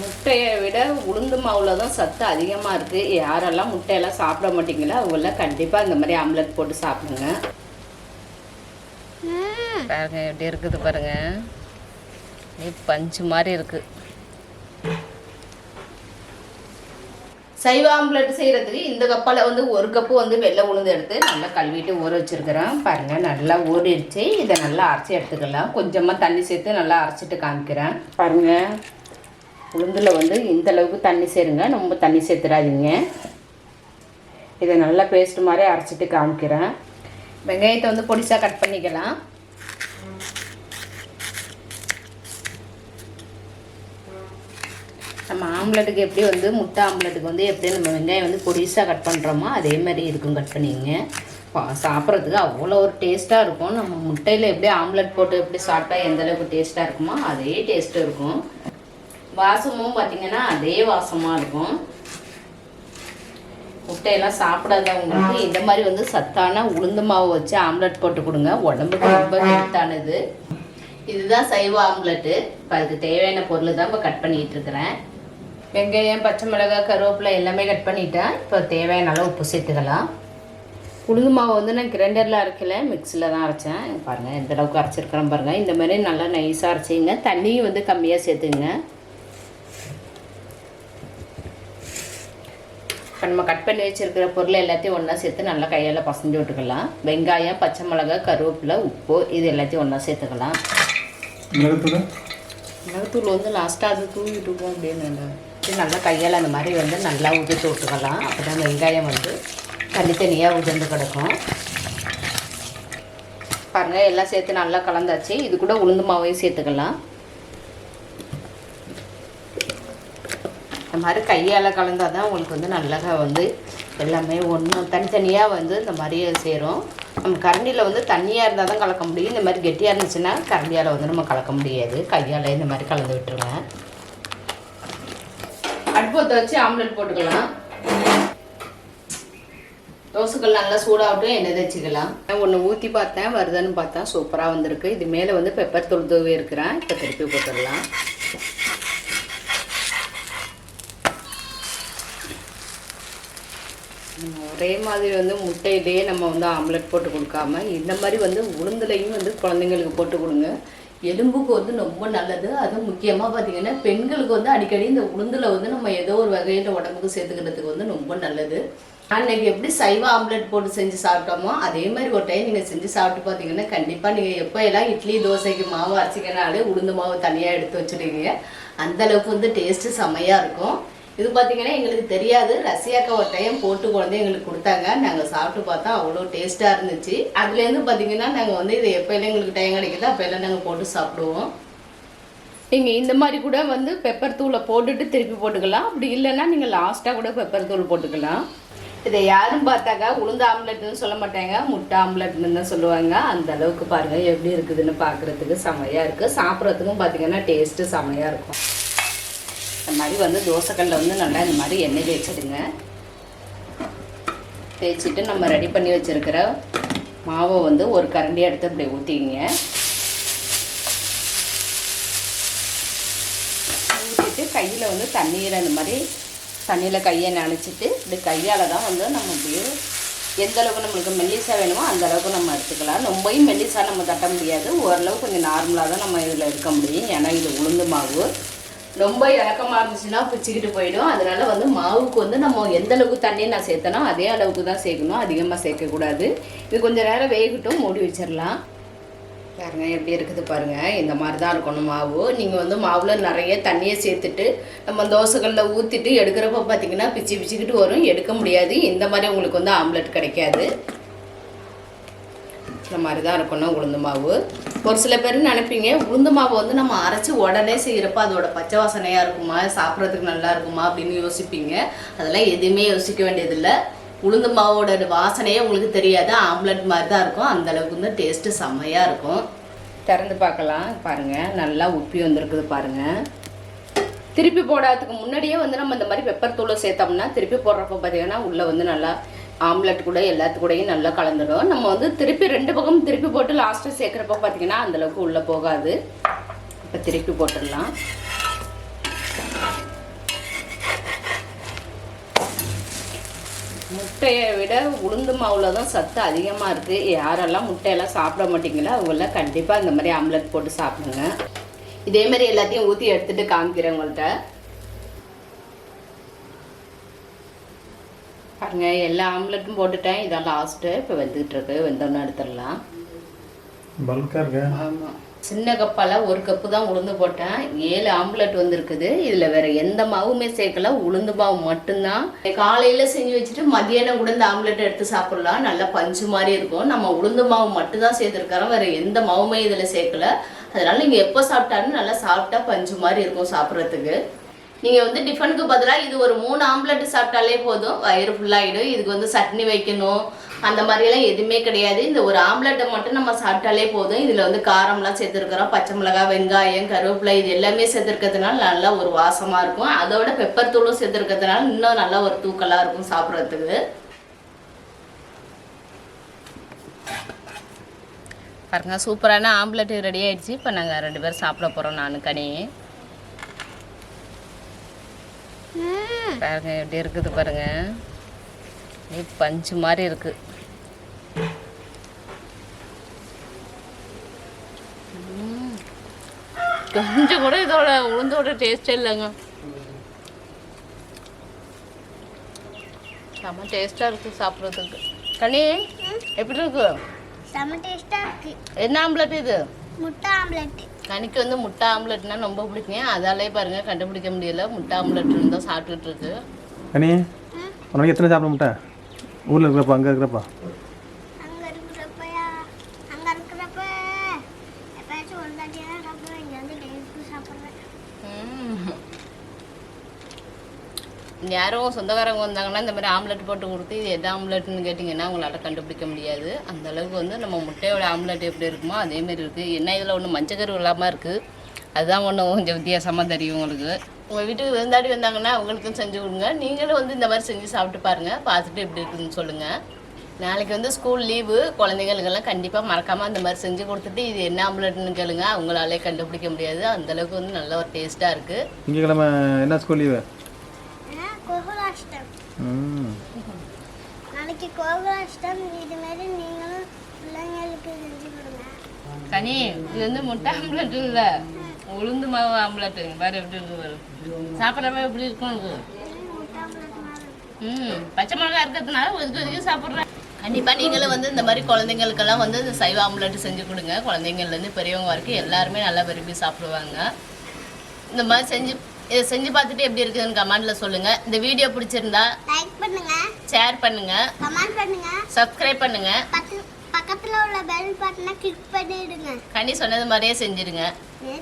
முட்டையை விட உளுந்து மாவில் தான் சத்து அதிகமாக இருக்குது யாரெல்லாம் முட்டையெல்லாம் சாப்பிட மாட்டீங்களோ அவங்களாம் கண்டிப்பாக இந்த மாதிரி ஆம்லெட் போட்டு சாப்பிடுங்க. பாருங்க எப்படி இருக்குது பாருங்க. பஞ்சு மாதிரி இருக்குது சைவ ஆம்லெட் செய்கிறதுக்கு இந்த கப்பால் வந்து ஒரு கப்பு வந்து வெள்ளை உளுந்து எடுத்து நல்லா கழுவிட்டு ஊற வச்சுருக்கிறேன். பாருங்கள் நல்லா ஊறிடுச்சு. இதை நல்லா அரைச்சி எடுத்துக்கலாம். கொஞ்சமாக தண்ணி சேர்த்து நல்லா அரைச்சிட்டு காமிக்கிறேன். பாருங்கள் உளுந்தில் வந்து இந்த அளவுக்கு தண்ணி சேருங்க. ரொம்ப தண்ணி சேர்த்துடாதீங்க இதை நல்லா பேஸ்ட் மாதிரி அரைச்சிட்டு காமிக்கிறேன். வெங்காயத்தை வந்து பொடிசாக கட் பண்ணிக்கலாம். நம்ம ஆம்லெட்டுக்கு எப்படி வந்து முட்டை ஆம்லெட்டுக்கு வந்து எப்படி நம்ம வெங்காயம் வந்து பொடிசாக கட் பண்ணுறோமோ அதே மாதிரி இருக்கும் கட் பண்ணிங்க சாப்பிட்றதுக்கு அவ்வளோ ஒரு டேஸ்ட்டாக இருக்கும். நம்ம முட்டையில் எப்படி ஆம்லெட் போட்டு எப்படி சாப்பிட்டா எந்த அளவுக்கு டேஸ்ட்டாக இருக்குமோ அதே டேஸ்ட்டு இருக்கும். வாசமும் பார்த்தீங்கன்னா அதே வாசமாக இருக்கும். முட்டையெல்லாம் சாப்பிடாதவங்களுக்கு இந்த மாதிரி வந்து சத்தான உளுந்து மாவு வச்சு ஆம்லெட் போட்டு கொடுங்க. உடம்புக்கு ரொம்ப ஹெல்த்தானது. இதுதான் சைவ ஆம்லெட்டு. இப்போ அதுக்கு தேவையான பொருள் தான் இப்போ கட் பண்ணிட்டு இருக்கிறேன். வெங்காயம் பச்சை மிளகாய் கருவேப்பிலை எல்லாமே கட் பண்ணிட்டேன். இப்போ தேவையான அளவு உப்பு சேர்த்துக்கலாம். உளுந்து மாவு வந்து நான் கிரைண்டரில் அரைக்கல மிக்சியில் தான் அரைச்சேன். பாருங்கள் எந்த அளவுக்கு அரைச்சிருக்கிறேன் பாருங்கள் இந்த மாதிரி நல்லா நைஸாக அரைச்சிங்க. தண்ணியும் வந்து கம்மியாக சேர்த்துங்க. இப்போ நம்ம கட் பண்ணி வச்சிருக்கிற பொருள் எல்லாத்தையும் ஒன்றா சேர்த்து நல்லா கையால் பசஞ்சு விட்டுக்கலாம். வெங்காயம் பச்சை மிளகாய் கருவேப்பிலை உப்பு இது எல்லாத்தையும் ஒன்றா சேர்த்துக்கலாம். மிளகுத்தூள்? வந்து லாஸ்ட்டாக அது தூவிட்டுப்போம் அப்படின்னு இது நல்லா கையால் அந்த மாதிரி வந்து நல்லா உதிர்த்து விட்டுக்கலாம். அப்போ தான் வெங்காயம் வந்து தனித்தனியாக உதிர்ந்து கிடக்கும். பாருங்கள் எல்லாம் சேர்த்து நல்லா கலந்தாச்சு. இது கூட உளுந்து மாவையும் சேர்த்துக்கலாம். இந்த மாதிரி கையால் கலந்தால் தான் உங்களுக்கு வந்து நல்லா வந்து எல்லாமே ஒன்று தனித்தனியாக வந்து இந்த மாதிரி சேரும். நம்ம கரண்டியில் வந்து தண்ணியாக இருந்தால் தான் கலக்க முடியும். இந்த மாதிரி கெட்டியாக இருந்துச்சுன்னா கரண்டியால் வந்து நம்ம கலக்க முடியாது. கையால் இந்த மாதிரி கலந்து விட்டுருங்க. அடுப்பத்தை வச்சு ஆம்லெட் போட்டுக்கலாம். தோசைகள் நல்லா சூடாகட்டும் எண்ணெய் தச்சுக்கலாம் ஒன்று ஊற்றி பார்த்தேன் வருதுன்னு பார்த்தா சூப்பராக வந்திருக்கு. இது மேலே வந்து பெப்பர் தூள் தூவி இருக்கிறேன். இப்போ திருப்பி போட்டுடலாம். ஒரே மாதிரி வந்து முட்டையிலேயே நம்ம வந்து ஆம்லெட் போட்டு கொடுக்காம இந்த மாதிரி வந்து உளுந்துலையும் வந்து குழந்தைங்களுக்கு போட்டு கொடுங்க. எலும்புக்கு வந்து ரொம்ப நல்லது. அதுவும் முக்கியமாக பார்த்தீங்கன்னா பெண்களுக்கு வந்து அடிக்கடி இந்த உளுந்தில் வந்து நம்ம ஏதோ ஒரு வகையில் உடம்புக்கு சேர்த்துக்கிறதுக்கு வந்து ரொம்ப நல்லது. அன்னைக்கு எப்படி சைவ ஆம்லெட் போட்டு செஞ்சு சாப்பிட்டோமோ அதே மாதிரி ஒரு டைம் நீங்கள் செஞ்சு சாப்பிட்டு பார்த்தீங்கன்னா கண்டிப்பாக நீங்கள் எப்போ எல்லாம் இட்லி தோசைக்கு மாவு அரைச்சிக்கனாலே உளுந்து மாவு தனியாக எடுத்து வச்சுடுவீங்க. அந்த அளவுக்கு வந்து டேஸ்ட்டு செம்மையாக இருக்கும். இது பார்த்தீங்கன்னா எங்களுக்கு தெரியாது. ரசியாக்கா ஒரு டைம் போட்டு குழந்தை எங்களுக்கு கொடுத்தாங்க. நாங்கள் சாப்பிட்டு பார்த்தா அவ்வளோ டேஸ்ட்டாக இருந்துச்சு. அதுலேருந்து பார்த்தீங்கன்னா நாங்கள் வந்து இது எப்போல்லாம் எங்களுக்கு டைம் கிடைக்குதோ அப்போயெல்லாம் நாங்கள் போட்டு சாப்பிடுவோம். நீங்கள் இந்த மாதிரி கூட வந்து பெப்பர் தூளை போட்டுட்டு திருப்பி போட்டுக்கலாம். அப்படி இல்லைன்னா நீங்கள் லாஸ்ட்டாக கூட பெப்பர் தூள் போட்டுக்கலாம். இதை யாரும் பார்த்தாக்கா உளுந்த ஆம்லெட்னு சொல்ல மாட்டாங்க. முட்டை ஆம்லெட்னு தான் சொல்லுவாங்க. அந்த அளவுக்கு பாருங்கள் எப்படி இருக்குதுன்னு பார்க்குறதுக்கு செமையாக இருக்குது சாப்பிட்றதுக்கும் பார்த்தீங்கன்னா டேஸ்ட்டு செமையாக இருக்கும். இந்த மாதிரி வந்து தோசைக்கல்ல வந்து நல்லா இந்த மாதிரி எண்ணெய் தேய்ச்சிடுங்க. தேய்ச்சிட்டு நம்ம ரெடி பண்ணி வச்சிருக்கிற மாவை வந்து ஒரு கரண்டி எடுத்து இப்படி ஊற்றிங்க ஊற்றிட்டு கையில் வந்து தண்ணீரை இந்த மாதிரி தண்ணியில் கையை நனைச்சிட்டு இப்படி கையால் தான் வந்து நம்ம அப்படியே எந்த அளவுக்கு நம்மளுக்கு மெல்லிசாக வேணுமோ அந்த அளவுக்கு நம்ம எடுத்துக்கலாம். ரொம்பவும் மெல்லிசா நம்ம தட்ட முடியாது. ஓரளவு கொஞ்சம் நார்மலாக தான் நம்ம இதில் எடுக்க முடியும். ஏன்னா இது உளுந்து மாவு. ரொம்ப இறக்கமாக இருந்துச்சுன்னா பிச்சுக்கிட்டு போயிடும். அதனால வந்து மாவுக்கு வந்து நம்ம எந்த அளவுக்கு தண்ணியை நான் சேர்த்தனோ அதே அளவுக்கு தான் சேர்க்கணும். அதிகமாக சேர்க்கக்கூடாது இது கொஞ்சம் நேரம் வேகட்டும் மூடி வச்சிடலாம். பாருங்க எப்படி இருக்குது பாருங்க. இந்த மாதிரி தான் இருக்கணும் மாவு. நீங்கள் வந்து மாவில் நிறைய தண்ணியை சேர்த்துட்டு நம்ம தோசைகளில் ஊற்றிட்டு எடுக்கிறப்ப பார்த்தீங்கன்னா பிச்சு பிச்சுக்கிட்டு வரும். எடுக்க முடியாது. இந்த மாதிரி உங்களுக்கு வந்து ஆம்லெட் கிடைக்காது. இந்த மாதிரி தான் இருக்கணும் உளுந்து மாவு. ஒரு சில பேர் நினைப்பீங்க உளுந்து மாவு வந்து நம்ம அரைச்சி உடனே செய்கிறப்ப அதோட பச்சை வாசனையாக இருக்குமா சாப்பிட்றதுக்கு நல்லா இருக்குமா அப்படின்னு யோசிப்பீங்க. அதெல்லாம் எதுவுமே யோசிக்க வேண்டியதில்லை. உளுந்து மாவோட வாசனையே உங்களுக்கு தெரியாது ஆம்லெட் மாதிரி தான் இருக்கும். அந்த அளவுக்கு வந்து டேஸ்ட்டு செம்மையாக இருக்கும். திறந்து பார்க்கலாம் பாருங்கள் நல்லா உப்பி வந்திருக்குது பாருங்கள் திருப்பி போடாததுக்கு முன்னாடியே வந்து நம்ம இந்த மாதிரி பெப்பர் தூளை சேர்த்தோம்னா திருப்பி போடுறப்ப பார்த்தீங்கன்னா உள்ளே வந்து நல்லா ஆம்லெட் கூட எல்லாத்து கூடயும் நல்லா கலந்துடும் நம்ம வந்து திருப்பி ரெண்டு பக்கம் திருப்பி போட்டு லாஸ்ட்டு சேர்க்குறப்ப பார்த்தீங்கன்னா அந்தளவுக்கு உள்ளே போகாது. இப்போ திருப்பி போட்டுடலாம். முட்டையை விட உளுந்து மாவில் தான் சத்து அதிகமாக இருக்குது யாரெல்லாம் முட்டையெல்லாம் சாப்பிட மாட்டிங்களோ அவங்களாம் கண்டிப்பாக இந்த மாதிரி ஆம்லெட் போட்டு சாப்பிடுங்க. இதே மாதிரி எல்லாத்தையும் ஊற்றி எடுத்துகிட்டு காமிக்கிறேன் உங்கள்கிட்ட பாருங்க எல்லா ஆம்லெட்டும் போட்டுட்டேன். இதான் லாஸ்ட்டு இப்போ வெந்துகிட்டு இருக்கு வெந்தோன்னு எடுத்துடலாம் ஆமாம் சின்ன கப்பால் ஒரு கப்பு தான் உளுந்து போட்டேன். ஏழு ஆம்லெட் வந்திருக்குது. இதில் வேற எந்த மாவுமே சேர்க்கல. உளுந்து மாவு மட்டும்தான். காலையில் செஞ்சு வச்சுட்டு மதியானம் கூட இந்த ஆம்லெட் எடுத்து சாப்பிடலாம். நல்லா பஞ்சு மாதிரி இருக்கும். நம்ம உளுந்து மாவு மட்டும்தான் சேர்த்துருக்கறோம். வேற எந்த மாவுமே இதில் சேர்க்கல. அதனால நீங்கள் எப்போ சாப்பிட்டாலும் நல்லா சாப்பிட்டா பஞ்சு மாதிரி இருக்கும் சாப்பிட்றதுக்கு. நீங்கள் வந்து டிஃபனுக்கு பதிலாக இது ஒரு மூணு ஆம்லெட் சாப்பிட்டாலே போதும். வயிறு ஃபுல்லாகிடும் இதுக்கு வந்து சட்னி வைக்கணும். அந்த மாதிரியெல்லாம் எதுவுமே கிடையாது. இந்த ஒரு ஆம்லெட்டை மட்டும் நம்ம சாப்பிட்டாலே போதும். இதில் வந்து காரம்லாம் சேர்த்துருக்குறோம். பச்சை மிளகாய் வெங்காயம் கருவேப்பிலை இது எல்லாமே சேர்த்துருக்கிறதுனால நல்லா ஒரு வாசமாக இருக்கும். அதோட பெப்பர் தூளும் சேர்த்துருக்கிறதுனால இன்னும் நல்லா ஒரு தூக்கலாக இருக்கும் சாப்பிட்றதுக்கு. பாருங்க சூப்பரான ஆம்லெட் ரெடி ஆயிடுச்சு. இப்போ நாங்கள் ரெண்டு பேரும் சாப்பிட போகிறோம் நான் கனி பாருங்க எப்படி இருக்குது பாருங்க. பஞ்சு மாதிரி இருக்கு. கொஞ்சம் கூட இதோட உளுந்தோட டேஸ்டே இல்லைங்க. செம்ம டேஸ்டாக இருக்குது சாப்பிட்றதுக்கு. கனி எப்படி இருக்கு? செம்ம டேஸ்டா இருக்கு. என்ன ஆம்லெட் இது? முட்டை ஆம்லெட் கனிக்கு வந்து முட்டை ஆம்லெட்னா ரொம்ப பிடிக்கும் அதாலே பாருங்க கண்டுபிடிக்க முடியல. முட்டை ஆம்லெட் தான் சாப்பிட்டுட்டு இருக்கு. கனி உனக்கு எத்தனை சாப்பிட முட்டை? ஊரில் இருக்கிறப்பா அங்கே இருக்கிறப்பா அங்க இருக்கிறப்பயா அங்க இருக்கிறப்ப எப்பயாச்சும் ஒரு தாட்டியா தான் சாப்பிடுவேன் இங்க வந்து டெய்லிக்கும் சாப்பிடுறேன் ம். யாரும் சொந்தக்காரங்க வந்தாங்கன்னா இந்த மாதிரி ஆம்லெட் போட்டு கொடுத்து இது எது ஆம்லெட்னு கேட்டிங்கன்னா உங்களால் கண்டுபிடிக்க முடியாது. அந்த அளவுக்கு வந்து நம்ம முட்டையோட ஆம்லெட் எப்படி இருக்குமோ அதே மாதிரி இருக்குது என்ன இதில் ஒன்று மஞ்சக்கரு இல்லாமல் இருக்குது அதுதான் ஒன்று கொஞ்சம் வித்தியாசமாக தெரியும் உங்களுக்கு. உங்கள் வீட்டுக்கு விருந்தாடி வந்தாங்கன்னா அவங்களுக்கும் செஞ்சு கொடுங்க. நீங்களும் வந்து இந்த மாதிரி செஞ்சு சாப்பிட்டு பாருங்கள் பார்த்துட்டு எப்படி இருக்குதுன்னு சொல்லுங்கள் நாளைக்கு வந்து ஸ்கூல் லீவு குழந்தைங்களுக்கெல்லாம் கண்டிப்பாக மறக்காமல் அந்த மாதிரி செஞ்சு கொடுத்துட்டு இது என்ன ஆம்லெட்னு கேளுங்க. அவங்களாலே கண்டுபிடிக்க முடியாது. அந்த அளவுக்கு வந்து நல்ல ஒரு டேஸ்ட்டாக இருக்குது திங்கக்கிழமை என்ன ஸ்கூல் லீவு கோகுலாஷ்டம் ம். நாளைக்கு கோகுலாஷ்டம் இது மாதிரி நீங்களும் பிள்ளைங்களுக்கு செஞ்சு கொடுங்க. கனி இது வந்து முட்டை ஆம்லெட் இல்லை. உளுந்து மாவு ஆம்லெட் பாரு எப்படி இருக்கு பாரு. சாப்பிட்றப்ப எப்படி இருக்கும் ம். பச்சை மிளகா இருக்கிறதுனால ஒதுக்கி ஒதுக்கி சாப்பிட்றேன். கண்டிப்பாக நீங்களும் வந்து இந்த மாதிரி குழந்தைங்களுக்கெல்லாம் வந்து இந்த சைவ ஆம்லெட் செஞ்சு கொடுங்க. குழந்தைங்கள்லேருந்து பெரியவங்க வரைக்கும் எல்லாருமே நல்லா விரும்பி சாப்பிடுவாங்க. இந்த மாதிரி செஞ்சு இதை செஞ்சு பார்த்துட்டு எப்படி இருக்குதுன்னு கமெண்ட்டில் சொல்லுங்கள் இந்த வீடியோ பிடிச்சிருந்தா லைக் பண்ணுங்க. ஷேர் பண்ணுங்கள் கமெண்ட் பண்ணுங்க. சப்ஸ்கிரைப் பக்கத்து பக்கத்துல உள்ள பெல் பட்டனை கிளிக் பண்ணிடுங்க. கனி சொன்னது மாதிரியே செஞ்சுருங்க.